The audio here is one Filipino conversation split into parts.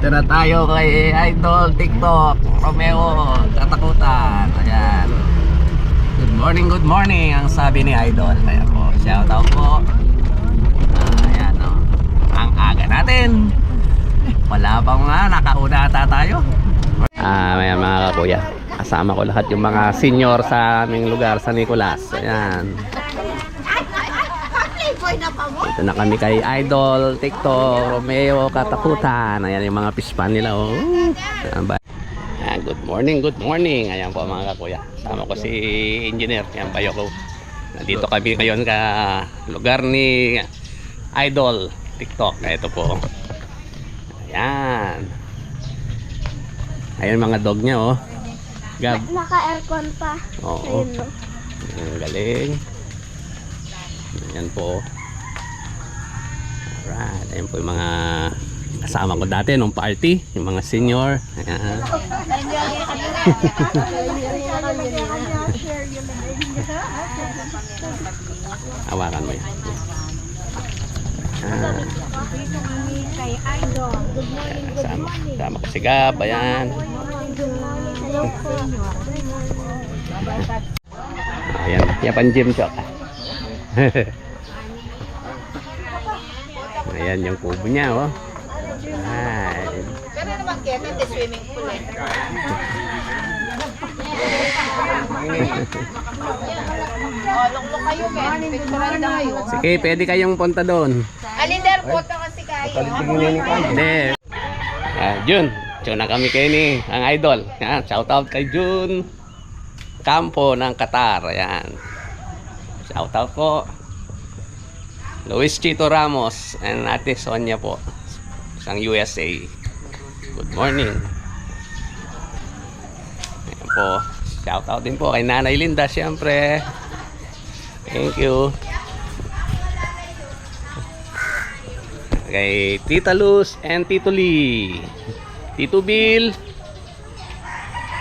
Dito na tayo kay Idol TikTok Romeo Katakutan. Ayan. Good morning, good morning ang sabi ni Idol. Ayan po. Shout out po. Ah, ayan o. Ang aga natin. Wala pa nga, nakauna ata tayo. Ah, may mga kakuya. Kasama ko lahat yung mga senior sa aming lugar sa Nicolas. Ayan. Dito na kami kay Idol, TikTok, Romeo, Katakutan. Ayan yung mga pispan nila. Oh. Ayan, good morning, good morning. Ayan po mga kakuya. Sama ko si Engineer. Ayan, bayo ko. Nandito kami ngayon ka lugar ni Idol, TikTok. Ito po. Ayan. Ayan mga dog niya oh. Gab. Naka-aircon pa. Oo. Ayun, no? Ang galing. Ayan po. Alright. Ayan po yung mga kasama ko dati nung party. Yung mga senior. Ayan. Hawakan mo yan. Ah, kasama, kasama ko si Gab. Ayan. Ayan. Yan pang gym chok. Ayan yung kubo niya oh. Ayan. Pero naman kaya hindi swimming pool eh. oh. Sige, pwede kayong punta doon. Alinder, photo kasi kayo. Hindi. Ah, Jun. Jun na kami kayo ni ang idol. Yan, shout out kay Jun. Campo ng Qatar. Ayan. Shout out po. Luis Chito Ramos and Ate Sonia po. Isang USA. Good morning. Ayan po. Shout out din po kay Nanay Linda siyempre. Thank you. kay Tita Luz and Tito Lee. Tito Bill.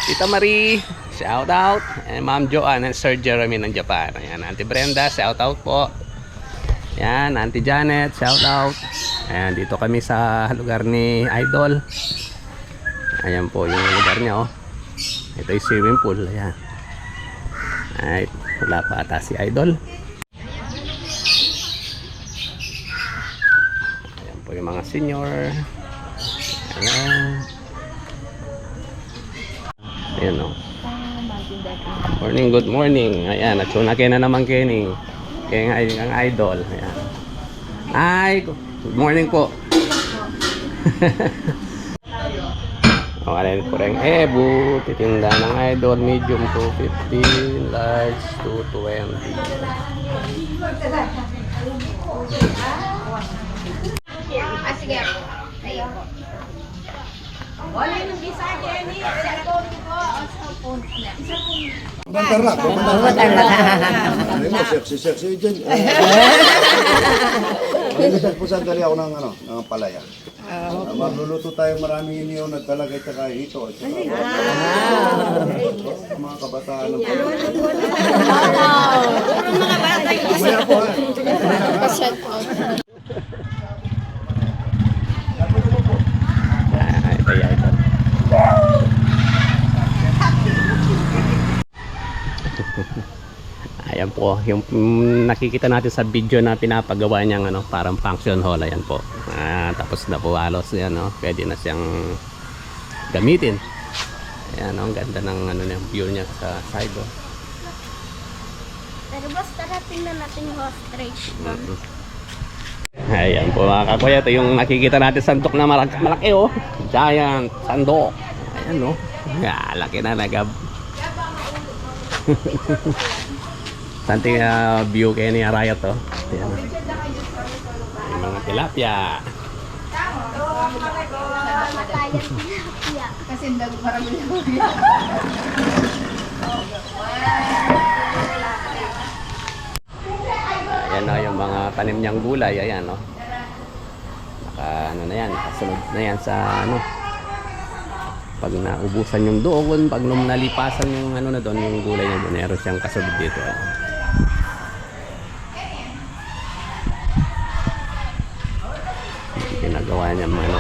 Tita Marie. Shout out. And Ma'am Joanne and Sir Jeremy ng Japan. Ayan, Auntie Brenda. Shout out po. Ayan, Auntie Janet. Shout out. Ayan, dito kami sa lugar ni Idol. Ayan po yung lugar niya oh. Ito yung swimming pool. Ayan. Ay, wala pa ata si Idol. Ayan po yung mga senior. Ayan. Ayan o. Morning, good morning. Ayan, natsunake na naman Kenny. Kaya nga ang idol. Ayan. Ay, good morning po. O, alin po rin Ebu. Titinda ng idol. Medium 250. Large 220. Ah, sige. Kayo po. Wala yung visa, Jenny. Cellphone ko. O, cellphone. Bentar lang, bentar lang. Ano mo, sexy-sexy dyan. Nalimutan po. Sandali ako ng, ano, ng palaya. Uh, magluluto tayo maraming iniyaw na talaga at saka ito. At saka, mga kabataan. Ng po ha. Ah, ito yung idol. Po, yung mm, nakikita natin sa video na pinapagawa niyang ano, parang function hall, ayan po. Ah, tapos na po halos yan, no? pwede na siyang gamitin. Ayan, no? ang ganda ng ano, yung view niya sa side. Oh. Pero basta na tingnan natin yung ostrich. Ayan po mga kakuya, ito yung nakikita natin sandok na malaki, malaki oh. Giant sandok. Ayan oh. Yeah, laki na nagab. Santi uh, view kayo ni Arayat oh. Ayan. Yung mga tilapia. Kasi marami lang. Ayan oh, yung mga tanim niyang gulay. Ayan oh. Naka ano na yan, kasunod na yan sa ano. Pag naubusan yung doon, pag nung nalipasan yung ano na doon, yung gulay na doon, meron siyang kasunod dito. Ayan. Ginagawa niya ano,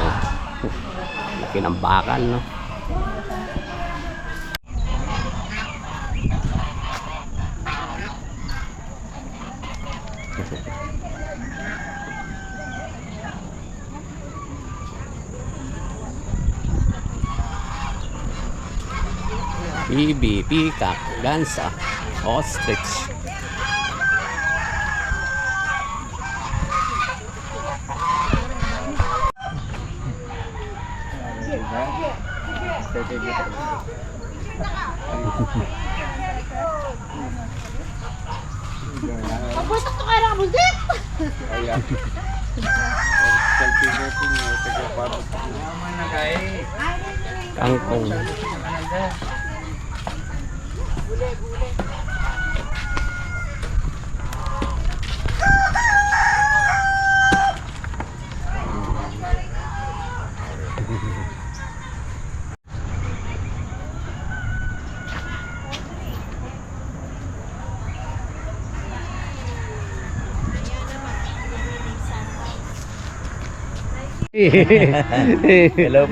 Laki ng bakal, no? Bibi, peacock, gansa, ostrich. Pagputok to kaya nakabundit! Kangkong. Hello po. Oh, Tawarin ko hello.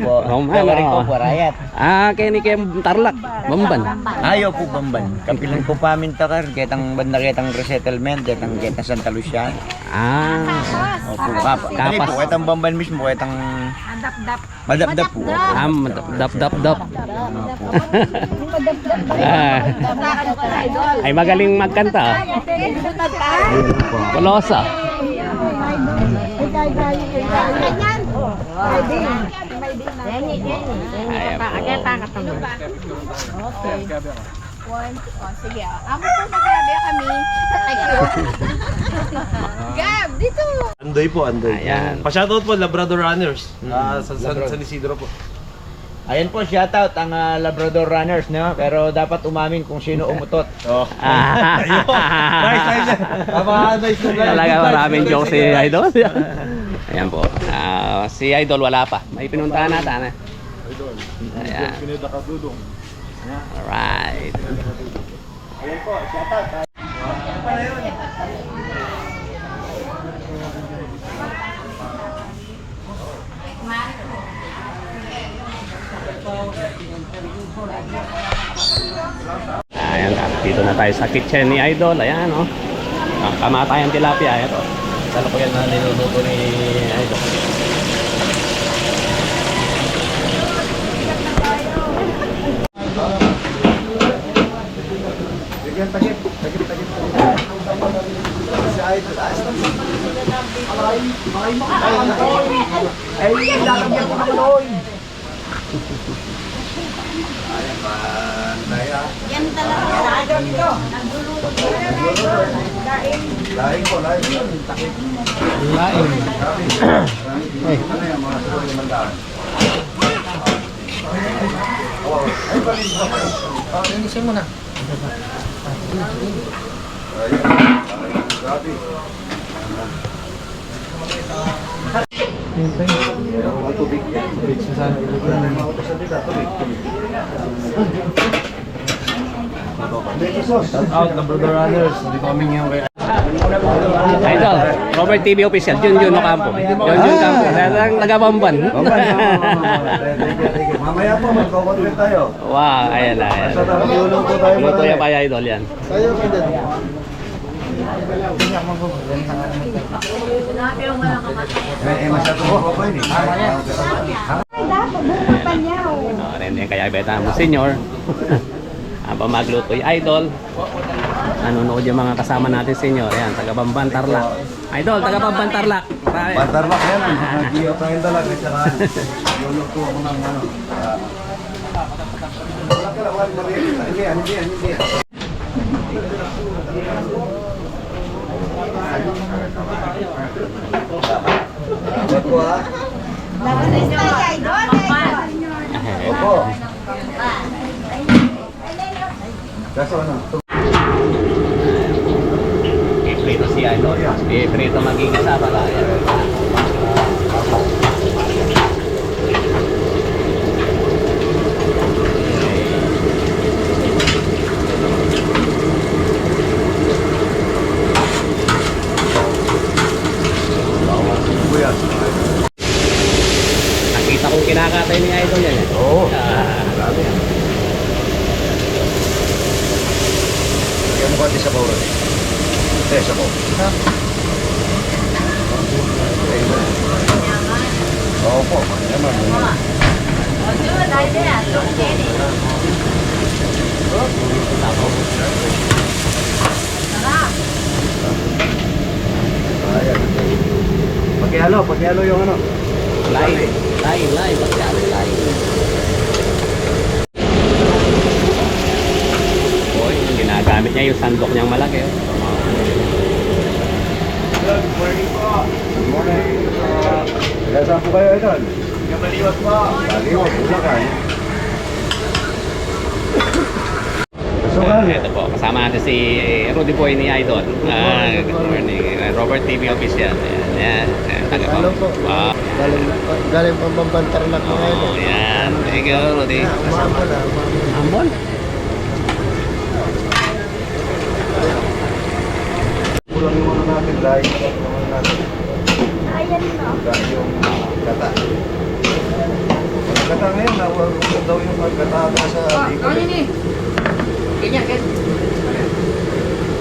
po, Rayat. Ah, kaya ni kaya Tarlac, Bamban. Ayaw po bamban. Kapilan po pamin takar, ketang banda ketang resettlement, ketang ketang Santa Lucia. Ah, Opo, Kapas. po, ketang bamban mismo, ketang Adap-dap. madapdap po. ah, dap dap dap. ah, ay magaling magkanta. ah. Kolosa. Ayan po. One, oh, sige. Amo po magkabi kami. Thank you. Gab, dito. Andoy po, Andoy. Ayan. Pa-shoutout po, Labrador Runners. Ah, sa, sa, San Isidro po. Ayan po, shoutout ang ah, Labrador Runners, no? Pero dapat umamin kung sino umutot. Oh. Ah, Nice, nice. Tama, nice. Talaga maraming joke si Idol. Ayan po. Ah, si Idol wala pa. May pinuntahan natin. Eh. Ayan. Alright. Ayan, dito na tayo sa kitchen ni Idol. Ayan, oh. Ang kamatayang tilapia. Ayan, oh. Salo ko yan na niluluto ni Idol. Yan talaga. Lain ko, lain ko. Lain. Ano yan, mga siguro limandaan? Ay, balik ba? Ah, linisin mo na. Ayun. Ay, Grabe. Ang tubig. Tubig sa tubig. Shout out, Labrador Runners. Dito kami ngayon kay Idol, Robert TV official, Jun Jun Ocampo. Jun Jun Ocampo. Talagang nagabamban. Mamaya po, magkakontrol tayo. Wow, ayan na, ayan. Yan pa Idol yan. Tayo ka dyan. Eh, masyado ko pa yun eh. Oh, rin yan kaya beta mo senior. Habang magluto yung idol. Nanonood yung mga kasama natin senior. Ayan, taga Bamban Tarlac. Idol, taga Bamban Tarlac. Marami. Pantarbak yan, nag-iyo tayo talaga. Saka luluto ako ng ano. ah, Wala ka lang, wala ka rin. Hindi yan, hindi yan, hindi yan. Salamat po ha. Opo. Kaso ano? Prito si idol. Prito maging kasama ka. Ayan. Kuya. Nakita ko kinakatay ni Idol yan. eh. Oo. Ah, Grabe yan. Lagyan mo konti sa bawal. Eh, sa bawal. Oo po, yaman. Ayan. Paghalo, paghalo yung ano. Lain, lain, lain, pagkali, lain. Boy, ginagamit niya yung sandok niyang malaki. Oh. Good morning po. Good morning. Uh, Kaya saan po kayo ito? Kabaliwag po. Baliwag, Bulacan. So, Ah, ito po, kasama natin si eh, Rudy Boy ni Idol. Ah, good morning. Robert TV official. Ayan, ayan. Taga. Hello po. Ah, Galing, galing pang bambantar lang po ngayon. oh, yan. Thank you, Rudy. Umahapon na, umahapon. Ambon? kulang yung ano natin dahil yung ano natin. Ayan na. Dahil yung gata. Gata ngayon, nawag daw yung gata na sa likod. eh.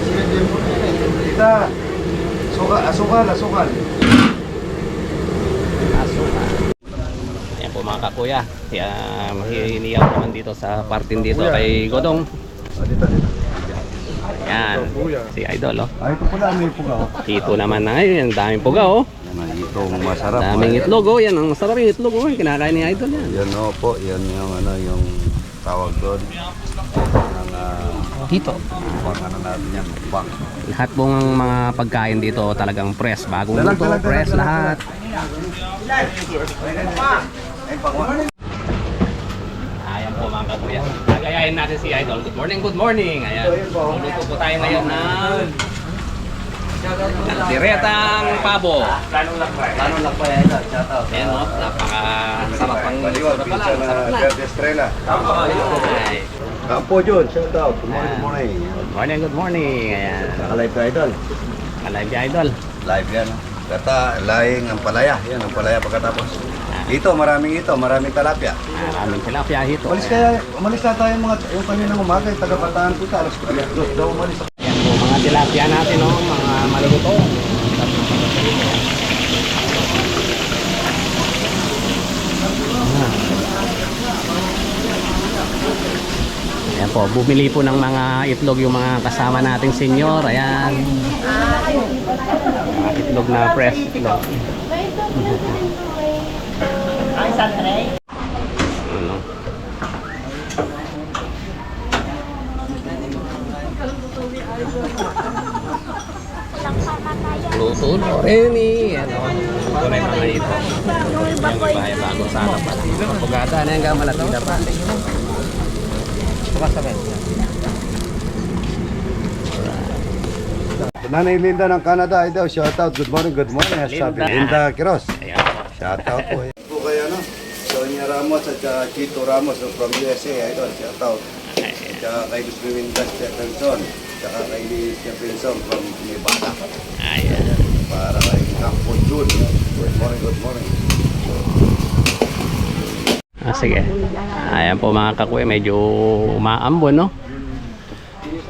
Sinadyan mo na yan eh. Tita, suka, asukal, asukal. Ayan po mga kakuya. Kaya mahihiniyaw naman dito sa parting dito kay Godong. Ah, dito, dito. Yan, si Idol oh. Ah, ito pala, may puga. oh. Ito naman na ngayon, ang daming puga oh. Yan ang itong masarap. Daming oh. itlog oh, yan ang sarap yung itlog oh. Kinakain ni Idol yan. Yan o po, yan yung ano, yung tawag doon. Ng, uh, Dito. pang ano natin yan, pang. Lahat pong mga pagkain dito talagang press. Bagong luto, dalag, dalag, press dalag, lahat. Ay, pang Ayan po mga kakuya. Nagayahin natin si Idol. Good morning, good morning. Ayan. Luto po tayo ngayon ng ng diretang pabo. Tanong lang pa yan, shout out. Ayan o, ang Baliwag, sarap pa lang. pinsan Sarap na. Verde Estrella. Ay. Kampo Jun, shout out. Good morning, good morning. Good morning, good morning. Ayan. Nakalive ka idol. Alive si Idol. Live yan. oh. Kata, laing ang palaya. Yan, ang palaya pagkatapos. Ito, maraming ito, maraming talapia. Maraming tilapia hito. Umalis kaya, umalis na tayo mga, yung kaninang umaga, yung taga-pataan po ta, alas dos daw umalis. Ayan po mga tilapia natin o, mga maluluto. Ayan po, bumili po ng mga itlog yung mga kasama nating senior. Ayan. Mga itlog na fresh itlog. Ano? Luto na rin eh. Ano? Luto na yung mga ito. Yung bahay bago sa harapan. Pagkata na yung malaki na pa. Nanay Linda ng Canada, idol, shout out. Good morning, good morning. Sabi Linda. Linda Quiroz. Shout out po. Po kayo no? Sonia Ramos at saka Chito Ramos from USA, idol. Shout out. At saka kay Luis Pimentas Stephenson. Saka kay Stephenson from Nevada. Ayan. Para kay Campo Jun. Good morning, good morning. Ah, sige. Ayan po mga kakuya, medyo umaambon, no?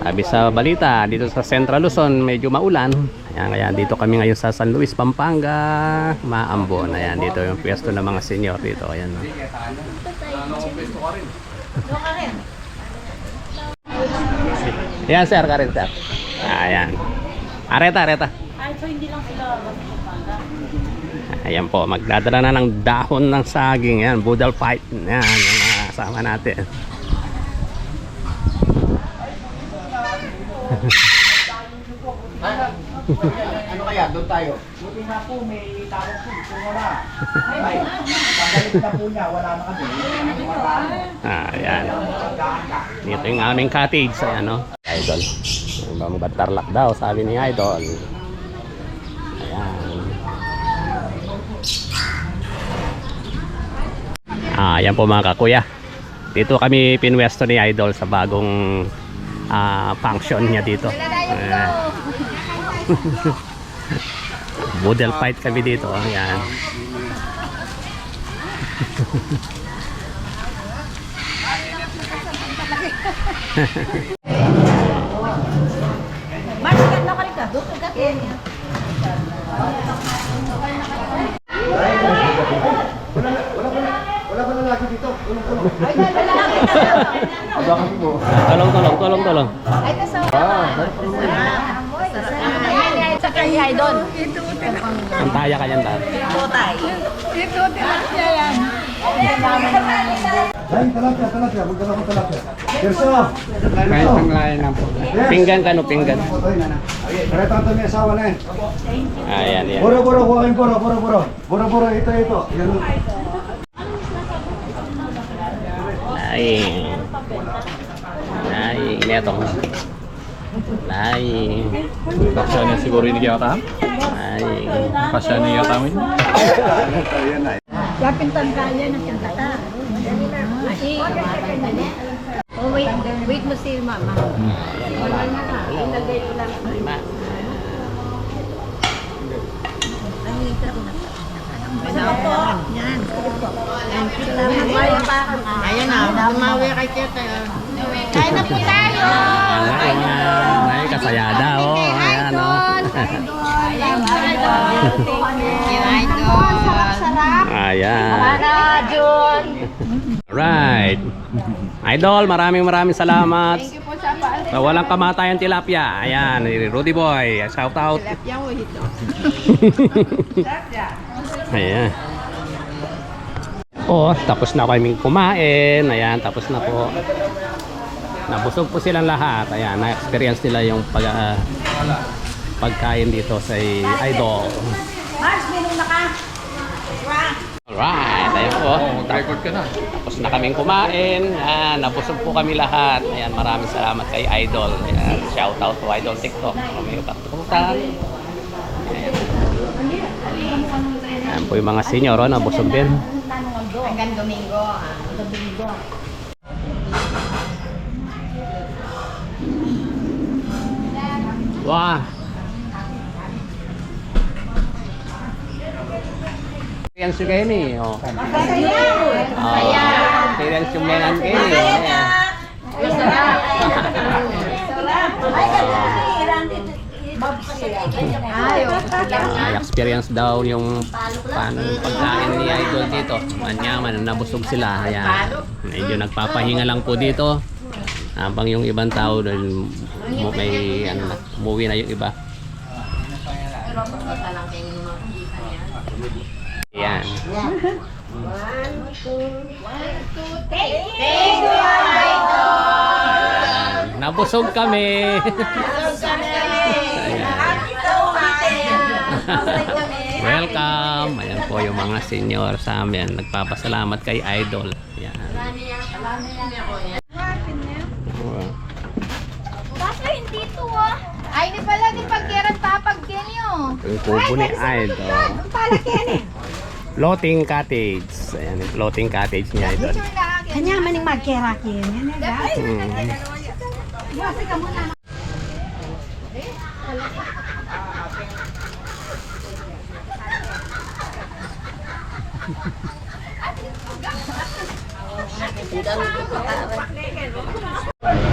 Sabi sa balita, dito sa Central Luzon, medyo maulan. Ayan, kaya dito kami ngayon sa San Luis, Pampanga. Maambon. Ayan, dito yung pwesto ng mga senior dito. Ayan, no? Ayan, sir, ka rin, sir. Ayan. Areta, areta. Ayan po, magdadala na ng dahon ng saging. Yan, budal fight. Yan, yung mga kasama natin. Ano kaya, doon tayo? Buti na po, may tawag po. Kung wala. Ay, pagalit na po niya, wala na kami. Ah, ayan. Dito yung aming cottage. Ayan, no? Idol. Yung bang batarlak daw, sabi ni Idol. Ayan. Ah, ayan po mga kakuya. Dito kami pinwesto ni Idol sa bagong ah, function niya dito. Budel fight kami dito. Ayan. Mas ganda ka rin ka. Doon ka din. Wala ba lalaki dito? Tulong-tulong. Tolong, tolong, tolong, tolong. Ay, nasa... Sa kanya ay doon. Antaya ka yan, ta. Tutay. Ay, talapya, talapya. Magdala ko talapya. Kirso! Kahit ang na po. Pinggan ka, no, pinggan. Kaya tanto may asawa na eh. Ayan, yan. Buro, buro, huwagin buro, buro, buro. Buro, buro, ito, ito. Yan. Laing. Laing. Neto. Laing. Kasya niya siguro yung yata. Laing. Kasya niya yata mo Ayan na. Kapintan kaya ng kanta. Oh, wait. Wait mo si mama. Wala na ka. Ilagay ko lang. Ay, ma. Ayan na. Tumawi kay Tete. Kain na po tayo. Ayan mga may kasayada, oh. Ayan, oh. Ayan. Jun. Right. Idol, maraming maraming salamat. Sa walang kamatayan tilapia. Ayan, Rudy Boy. Shout out. Ayan. Oh, tapos na kaming kumain. Ayan, tapos na po. Nabusog po silang lahat. Ayan, na-experience nila yung pag, ah, pagkain dito sa Idol. Mars, minum na ka. Alright, ayun po. Record ka na. Tapos na kaming kumain. Ayan, nabusog po kami lahat. Ayan, maraming salamat kay Idol. Ayan, shout out to Idol TikTok. Romeo Katukutan. Ayan. Ayan po yung mga senior, oh, nabusog din. Hanggang Domingo. ah. Wah. Experience kayo ni. Oh. Masaya. Oh, experience yung menan kayo ni. Ayan. Ay, Ah, experience daw yung paano pagkain ni Idol dito. Manyaman, nabusog sila. Ayan. Medyo nagpapahinga lang po dito. Habang yung ibang tao doon may ano na, umuwi na yung iba. Ayan. Thank you, Idol. Nabusog kami. Welcome. Ayan po yung mga senior sa amin. Nagpapasalamat kay Idol. Ayan. Bakit hindi to ah? Ay, di pala, di pagkiran papag din yun. Yung kubo ni Idol. Pala kene. Floating cottage. Ayan, floating cottage niya Idol. Kanya maning magkerakin. Yan na guys. Hmm. Iwasi ka muna.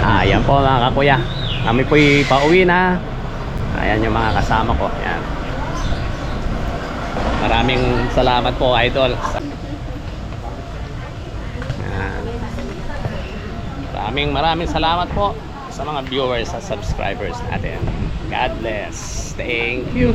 Ah, ayan po mga kakuya. Kami po'y pauwi na. Ayan yung mga kasama ko. Ayan. Maraming salamat po, Idol. Ayan. Maraming maraming salamat po sa mga viewers at subscribers natin. God bless. Thank you.